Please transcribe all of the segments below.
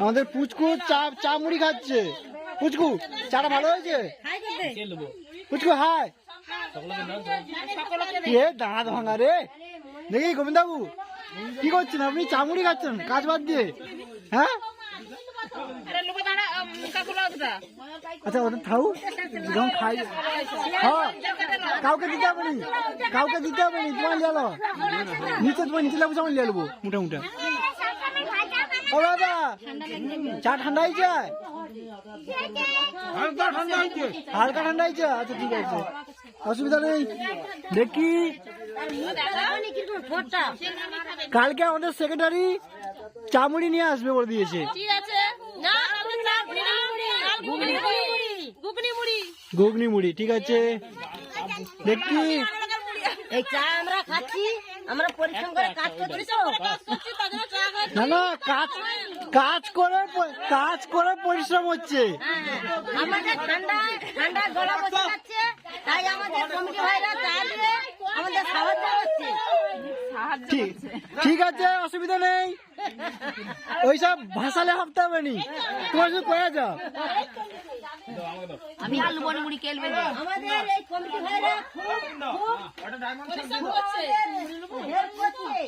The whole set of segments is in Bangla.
আমাদের পুচকু চা চা মুড়ি খাচ্ছে। পুচকু চাটা ভালো হয়েছে? পুচকু হাই। কে দাঁত ভাঙা রে। দেখি গোবিন্দবাবু কি করছেন আপনি? চা মুড়ি খাচ্ছেন কাজ বাদ দিয়ে। হ্যাঁ? আচ্ছা ওটা খাও যখন খাই হ্যাঁ কাউকে দিতে হবে নি। কাউকে দিতে হবে নি তোমার লিয়ে লো নিচে তোমার নিচে লাগবে আমার লিয়ে নেব মোটা মোটা ও দাদা চা ঠান্ডা হয়েছে? হালকা ঠান্ডা হয়েছে। হালকা ঠান্ডা হয়েছে? আচ্ছা ঠিক আছে। অসুবিধা নেই। দেখি। কালকে আমাদের সেক্রেটারি চামড়ি নিয়ে আসবে বলে দিয়েছে। ঘুগনি মুড়ি। ঠিক আছে? দেখি। এই চা আমরা খাচ্ছি আমরা পরিশ্রম করে কাজ করছি তো না না কাজ কাজ করে কাজ করে পরিশ্রম হচ্ছে। আমাদের ঠান্ডা ঠান্ডা গলা বসে যাচ্ছে তাই আমাদের কমিটি ভাইরা চা দিয়ে আমাদের সাহায্য করছে। ঠিক ঠিক আছে অসুবিধা নেই। ওইসব ভাসালে ভাবতে হবে নি তোমার শুধু কয়া যাও আমি আলু বড়ি মুড়ি খেলবে আমাদের এই কমিটি ভাইরা খুব খুব হেল্প করছে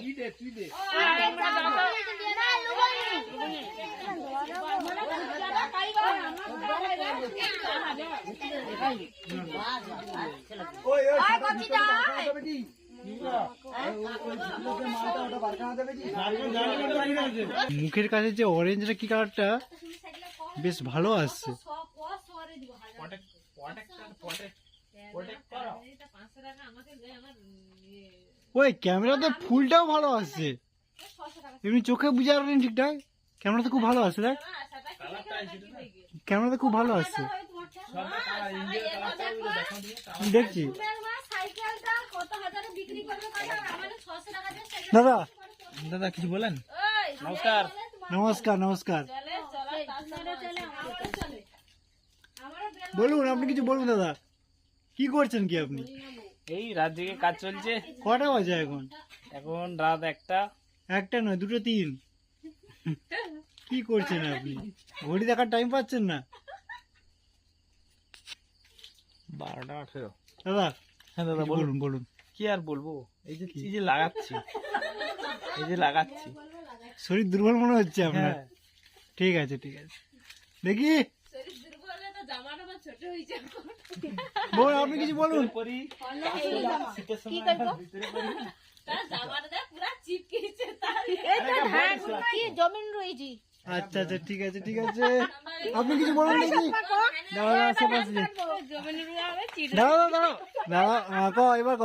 মুখের কাছে যে অরেঞ্জটা কি কালারটা বেশ ভালো আসছে। ওই, ক্যামেরাতে ফুলটাও ভালো আসছে। এমনি চোখে বুঝে পারেনি ঠিকঠাক। ক্যামেরাতে খুব ভালো আসছে, দেখ। ক্যামেরাতে খুব ভালো আসছে। দেখছি। দাদা। দাদা কিছু বলেন? নমস্কার। নমস্কার। নমস্কার বলুন আপনি কিছু বলুন দাদা। কি করছেন কি আপনি? এই রাত জেগে কাজ চলছে। কটা বাজে এখন? এখন রাত একটা। একটা নয় দুটো তিন। কি করছেন আপনি? ঘড়ি দেখার টাইম পাচ্ছেন না? বারোটা আঠেরো। দাদা হ্যাঁ দাদা বলুন বলুন। বলুন। কি আর বলব? এই যে এই যে লাগাচ্ছি। এই যে লাগাচ্ছি। শরীর দুর্বল মনে হচ্ছে আপনার? হ্যাঁ ঠিক আছে ঠিক আছে। দেখি। আপনি কিছু বলুন। জমিন রয়েছি? আচ্ছা আচ্ছা ঠিক আছে ঠিক আছে। আপনি কিছু বলুন দেখি। দাঁড়া দাঁড়া আশেপাশে দাঁড়া দাঁড়া দাঁড়া দাঁড়া ক এবার ক।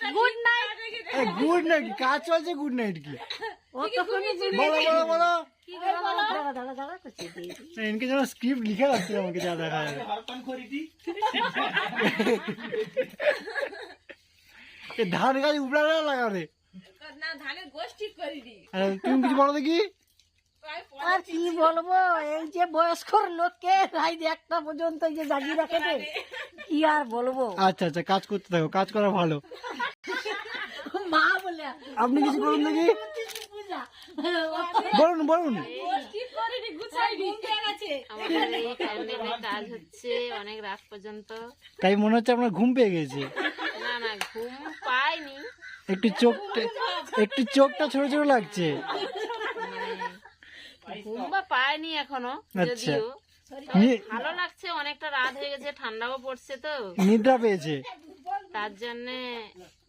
গুড নাইট কাজ চলছে গুড নাইট কি? বলো বলো বলো। কি বলো? দাঁড়া দাঁড়া দাঁড়া করছি ইনকে যেন স্ক্রিপ্ট লিখে রাখছে আমাকে যা দেখা যাবে হরপান খরিদি এ ধান গাছ উপড়া লাগাবে আরে তুমি কিছু বলো দেখি? আর কি বলব এই যে বয়স্কর লোককে রাত একটা পর্যন্ত এই যে জাগিয়ে রাখে কি আর বলব? আচ্ছা আচ্ছা কাজ করতে থাকো কাজ করা ভালো। মা বলে আপনি কিছু বলুন দেখি। বলুন বলুন। কাজ হচ্ছে অনেক রাত পর্যন্ত। তাই মনে হচ্ছে আপনার ঘুম পেয়ে গেছে। না না ঘুম পাইনি। একটু চোখটা একটু চোখটা ছোট ছোট লাগছে। পাইনি এখনও আচ্ছা। যদিও। ভালো লাগছে অনেকটা রাত হয়ে গেছে ঠান্ডাও পড়ছে তো। নিদ্রা পেয়েছে। তার জন্য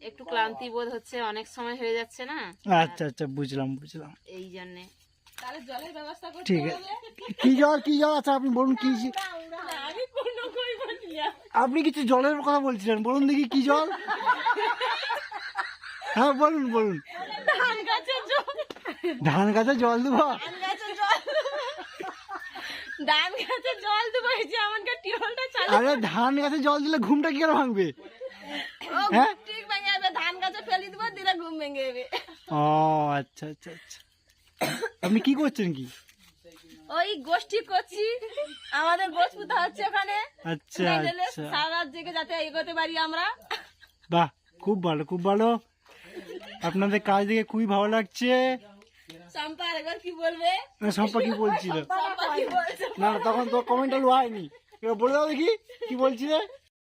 একটু ক্লান্তি বোধ হচ্ছে অনেক সময় হয়ে যাচ্ছে না। আচ্ছা আচ্ছা বুঝলাম বুঝলাম। এই জন্যে। ঠিক আছে। কি জল কি জল আচ্ছা আপনি বলুন কি আপনি কিছু জলের কথা বলছিলেন বলুন দেখি কি জল। হ্যাঁ বলুন বলুন। ধান গাছে জল দেবো? ধান গাছে জল দেবো এই যে আমাকে টিউবওয়েলটা চালু আরে ধান গাছে জল দিলে ঘুমটা কি করে ভাঙবে? ও হ্যাঁ? ঠিক ভেঙে যাবে ধান গাছে ফেলে দেবো দিলে ঘুম ভেঙে যাবে। ও আচ্ছা আচ্ছা আচ্ছা। আপনি কি করছেন কি? ওই গোষ্ঠী করছি আমাদের পুতা হচ্ছে ওখানে। আচ্ছা আচ্ছা। সারা রাত জেগে যাতে এগোতে পারি আমরা। বাহ খুব ভালো খুব ভালো। আপনাদের কাজ দেখে খুবই ভালো লাগছে। একবার কি বলবে? না, সম্পা কি বলছিল? না তখন তো কমেন্টাল হয়নি এবার বলে দাও দেখি কি বলছিলে?